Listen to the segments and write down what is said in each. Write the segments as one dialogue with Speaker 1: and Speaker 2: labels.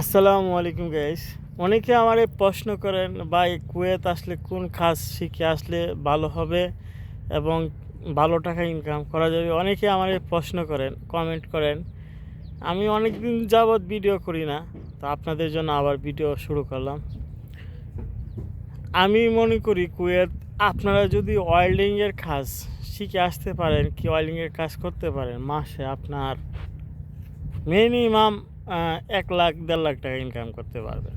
Speaker 1: আসসালামু আলাইকুম গাইস অনেকে আমার প্রশ্ন করেন, ভাই, কুয়েত আসলে কোন কাজ শিখে আসলে ভালো হবে এবং ভালো টাকা ইনকাম করা যাবে? অনেকে আমার প্রশ্ন করেন কমেন্ট করেন। আমি অনেক দিন যাবৎ ভিডিও করি না, তো আপনাদের জন্য আবার ভিডিও শুরু করলাম। আমি মনে করি কুয়েত, আপনারা যদি ওয়েল্ডিংয়ের কাজ শিখে আসতে পারেন, কি ওয়েল্ডিংয়ের কাজ করতে পারেন, মাসে আপনার মিনিমাম এক লাখ, দেড় লাখ টাকা ইনকাম করতে পারবেন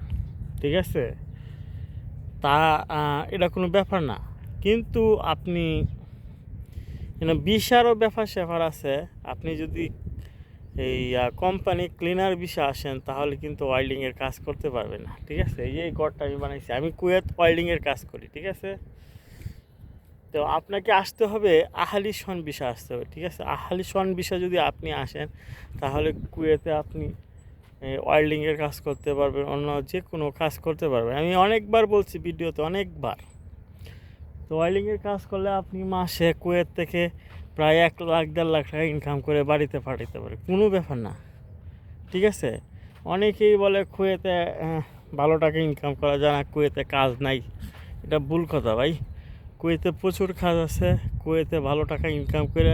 Speaker 1: ঠিক আছে? তা এটা কোনো ব্যাপার না। কিন্তু আপনি বিশারও ব্যাপার স্যাপার আছে। আপনি যদি এই কোম্পানি ক্লিনার বিষে আসেন, তাহলে কিন্তু ওয়েল্ডিংয়ের কাজ করতে পারবে না। ঠিক আছে? এই যে এই ঘরটা আমি বানাইছি, আমি কুয়েত ওয়েল্ডিংয়ের কাজ করি, ঠিক আছে? তো আপনাকে আসতে হবে আহালি সন বিষা আসতে হবে, ঠিক আছে? আহালি সন বিষা যদি আপনি আসেন, তাহলে কুয়েতে আপনি ওয়েল্ডিংয়ের কাজ করতে পারবেন অন্য যে কোনো কাজ করতে পারবেন আমি অনেকবার বলছি ভিডিওতে, অনেকবার। তো ওয়েল্ডিংয়ের কাজ করলে আপনি মাসে কুয়েত থেকে প্রায় এক লাখ, দেড় লাখ টাকা ইনকাম করে বাড়িতে পাঠাতে পারে কোনো ব্যাপার না। ঠিক আছে? অনেকেই বলে কুয়েতে ভালো টাকা ইনকাম করা যায় না, কুয়েতে কাজ নাই। এটা ভুল কথা ভাই। কুয়েতে প্রচুর কাজ আছে, কুয়েতে ভালো টাকা ইনকাম করে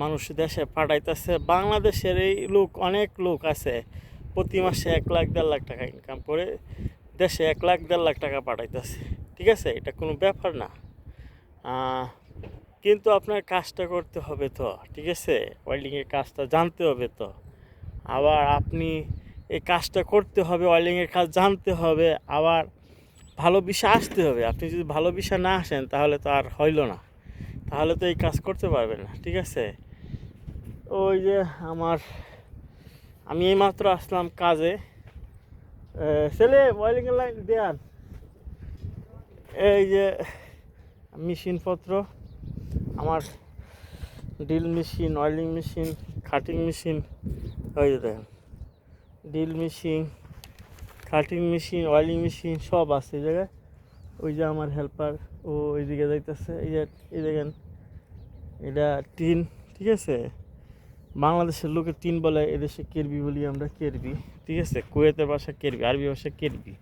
Speaker 1: মানুষ দেশে পাঠাইতেছে। বাংলাদেশের এই লোক, অনেক লোক আছে প্রতি মাসে এক লাখ, দেড় লাখ টাকা ইনকাম করে দেশে এক লাখ, দেড় লাখ টাকা পাঠাইতেছে। ঠিক আছে? এটা কোনো ব্যাপার না। কিন্তু আপনার কাজটা করতে হবে তো, ঠিক আছে? ওয়েল্ডিংয়ের কাজটা জানতে হবে তো। আবার আপনি এই কাজটা করতে হবে ওয়েল্ডিংয়ের কাজ জানতে হবে, আবার ভালো বিষয় আসতে হবে। আপনি যদি ভালো বিষয় না আসেন, তাহলে তো আর হইল না। তাহলে তো এই কাজ করতে পারবেন না, ঠিক আছে? ওই যে আমার আমি এইমাত্র আসলাম কাজে। ছেলে ওয়েলিংয়ের লাইন দেয়ান। এই যে, মেশিনপত্র, আমার drill machine oiling machine cutting machine ওই যে দেখেন। Drill machine cutting machine oiling machine সব আছে এই জায়গায়। ওই যে আমার হেল্পার ও ওইদিকে যাইতেছে। এই যে, এই দেখেন, এটা টিন ঠিক আছে? বাংলাদেশের লোকে টিন বলে এদেশে কেরবি বলি আমরা কেরবি, ঠিক আছে? কুয়েতের ভাষা কেরবি, আরবি ভাষা কেরবি।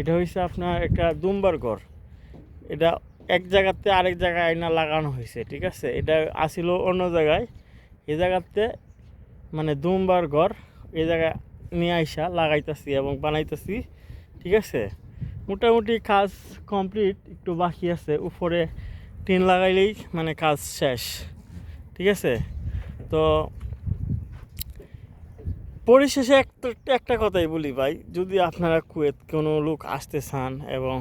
Speaker 1: এটা হয়েছে আপনার একটা দুম্বার ঘর এটা এক জায়গাতে আরেক জায়গায় আয়না লাগানো হয়েছে ঠিক আছে? এটা আসিল অন্য জায়গায়। এ জায়গাতে মানে দুমবার ঘর এ জায়গায় নিয়ে আইসা লাগাইতেছি এবং বানাইতেছি, ঠিক আছে? মোটামুটি কাজ কমপ্লিট, একটু বাকি আছে। উপরে টিন লাগাইলেই মানে কাজ শেষ, ঠিক আছে? তো পরিশেষে একটা একটা কথাই বলি ভাই, যদি আপনারা কুয়েত কোনো লোক আসতে চান এবং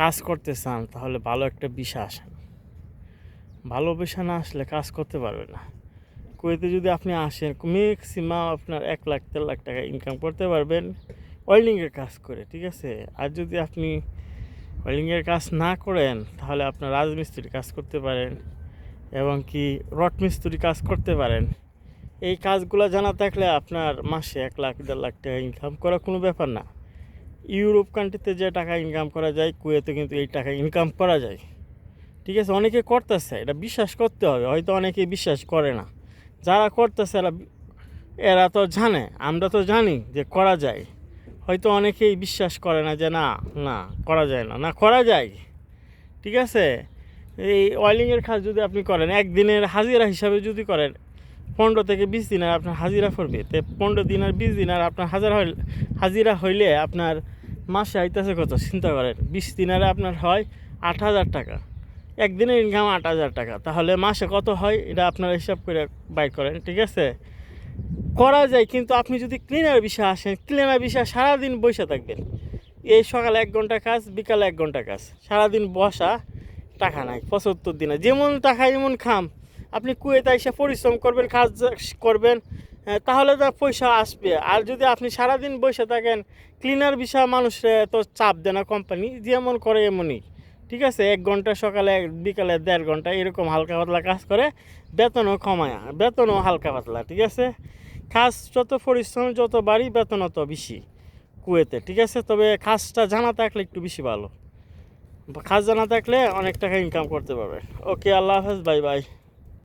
Speaker 1: কাজ করতে চান, তাহলে ভালো একটা বিষয় আসেন। ভালো বিষয় না আসলে কাজ করতে পারবে না। কুয়েতে যদি আপনি আসেন ম্যাক্সিমাম আপনার এক লাখ, দেড় লাখ টাকা ইনকাম করতে পারবেন ওয়েল্ডিংয়ের কাজ করে, ঠিক আছে? আর যদি আপনি ওয়েল্ডিংয়ের কাজ না করেন, তাহলে আপনার রাজমিস্ত্রির কাজ করতে পারেন। এবং কি রট মিস্ত্রি কাজ করতে পারেন। এই কাজগুলো জানা থাকলে আপনার মাসে এক লাখ, দেড় লাখ টাকা ইনকাম করা কোনো ব্যাপার না। ইউরোপ কান্ট্রিতে যে টাকা ইনকাম করা যায়, কুয়েতে কিন্তু এই টাকা ইনকাম করা যায়। ঠিক আছে, অনেকে করতেছে, এটা বিশ্বাস করতে হবে, হয়তো অনেকে বিশ্বাস করে না। যারা করতেছে, এরা এরা তো জানে, আমরা তো জানি যে করা যায়। হয়তো অনেকেই বিশ্বাস করে না যে না না, করা যায় না না, করা যায়। ঠিক আছে? এই অয়েলিংয়ের কাজ যদি আপনি করেন, একদিনের হাজিরা হিসাবে যদি করেন, পনেরো থেকে বিশ দিন আর আপনার হাজিরা পড়বে। তো পনেরো দিন আর বিশ দিন আর আপনার হাজার হইল, হাজিরা হইলে আপনার মাসে আইতেছে কত? চিন্তা করেন, বিশ দিনারে আপনার হয় আট হাজার টাকা। একদিনের ইনকাম আট হাজার টাকা। তাহলে মাসে কত হয়? এটা আপনারা হিসাব করে বাইর করেন, ঠিক আছে? করা যায়, কিন্তু আপনি যদি ক্লিনার বিষয় আসেন ক্লিনার বিষয় সারাদিন বসে থাকবেন। এই সকালে এক ঘণ্টা কাজ, বিকালে এক ঘণ্টা কাজ। সারাদিন বসা টাকা নাই, পঁচাত্তর দিনে। যেমন টাকা এমন খাম, আপনি কুয়েতে এসে পরিশ্রম করবেন, কাজ করবেন তাহলে তো পয়সা আসবে। আর যদি আপনি সারাদিন বসে থাকেন ক্লিনার বিষয় মানুষে তো চাপ দেয় না কোম্পানি যেমন করে এমনই। ঠিক আছে? এক ঘণ্টা সকালে, বিকালে দেড় ঘণ্টা, এরকম হালকা পাতলা কাজ করে, বেতনও কমায়, বেতনও হালকা পাতলা, ঠিক আছে? কাজ যত পরিশ্রম, যত বাড়ি, বেতন অত বেশি কুয়েতে, ঠিক আছে? তবে কাজটা জানা থাকলে একটু বেশি ভালো। কাজ না থাকলে অনেক টাকা ইনকাম করতে পারবে। ওকে আল্লাহ হাফেজ বাই বাই